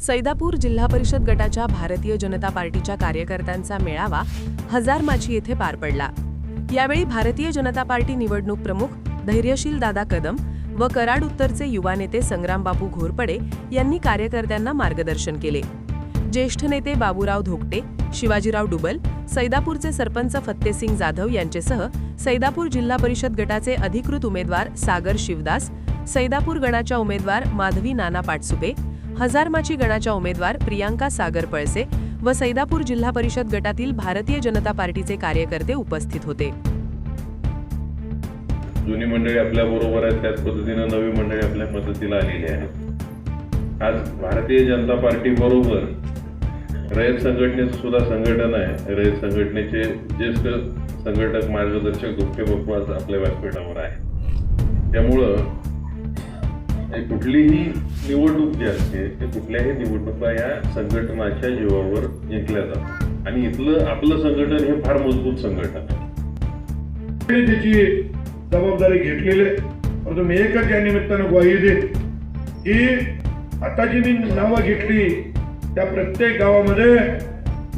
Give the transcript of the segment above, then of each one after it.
सैदापूर जिल्हा परिषद गटाच्या भारतीय जनता पार्टीच्या कार्यकर्त्यांचा मेळावा हजार माची येथे पार पडला. यावेळी भारतीय जनता पार्टी निवडणूक प्रमुख धैर्यशील दादा कदम व कराड उत्तरचे युवा नेते संग्रामबापू घोरपडे यांनी कार्यकर्त्यांना मार्गदर्शन केले. ज्येष्ठ नेते बाबूराव धोकटे शिवाजीराव डुबल सैदापूरचे सरपंच फत्तेसिंग जाधव यांचेसह सैदापूर जिल्हा परिषद गटाचे अधिकृत उमेदवार सागर शिवदास सैदापूर गणाच्या उमेदवार माधवी नाना पाटसुबे हजारमाची गणाच्या उमेदवार प्रियांका सागर पळसे व सैदापूर जिल्हा परिषद गटातील भारतीय जनता पार्टीचे कार्यकर्ते उपस्थित होते. जुनी मंडळी आपल्या बरोबर आहेत त्याच पद्धतीनं नवी मंडळी आपल्या मदतीला आलेली आहे. आज भारतीय जनता पार्टी बरोबर रयत संघटनेचं सुद्धा संघटन आहे. रयत संघटनेचे ज्येष्ठ संघटक मार्गदर्शक गुप्ते बापू आज आपल्या व्यासपीठावर आहे त्यामुळं कुठलीही निवडणूक जी असते ते कुठल्याही निवडणुका या संघटनाच्या जीवावर जिंकल्या जातात. आणि इथलं आपलं संघटन हे फार मजबूत संघटन आहे. त्याची जबाबदारी घेतलेली आहे. परंतु मी एकच या निमित्तानं ग्वाही देत की आता जी मी नावं घेतली त्या प्रत्येक गावामध्ये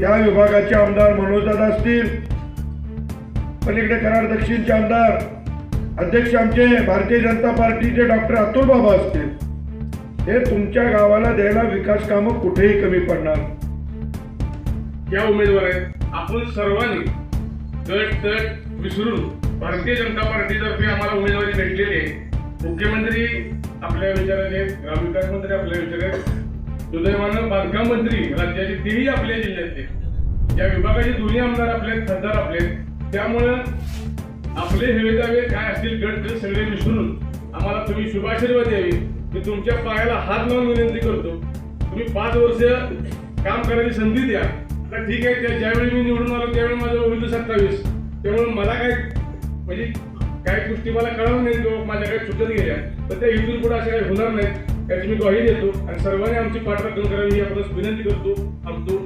या विभागाचे आमदार मनोजदादा असतील पलीकडे कराड दक्षिणचे आमदार अध्यक्ष आमचे भारतीय जनता पार्टीचे डॉक्टर अतुल बाबा असतील हे तुमच्या गावाला द्यायला विकास कामं कुठेही कमी पडणार त्या उमेदवार आहेत आपण सर्वांनी गट तट विसरून भारतीय जनता पार्टीतर्फे आम्हाला उमेदवारी भेटलेली आहे मुख्यमंत्री आपल्या विचाराने आहेत, ग्रामविकास मंत्री आपल्या विचारात आहेत. सुदैवानं बांधकाम मंत्री राज्याचे तेही आपल्या जिल्ह्यातले या विभागाचे दोन्ही आमदार आपले आहेत, खासदार आपले आहेत. त्यामुळं आपले हेवे दावे काय असतील गट ते सगळे विसरून आम्हाला तुम्ही शुभाशीर्वाद द्यावी. मी तुमच्या पायाला हात लावून विनंती करतो. तुम्ही पाच वर्ष काम करायची संधी द्या. आता ठीक आहे त्या ज्यावेळी मी निवडून आलो त्यावेळी माझं होईल सत्तावीस. त्यामुळे मला काय म्हणजे काही गोष्टी मला कळवून नाही किंवा माझ्या काही सुटत गेल्या. तर त्या इथून पुढे असे काही होणार नाहीत. त्याची मी ग्वाही देतो. आणि सर्वांनी आमची पाठराखण करावी ही विनंती करतो. थांबतो.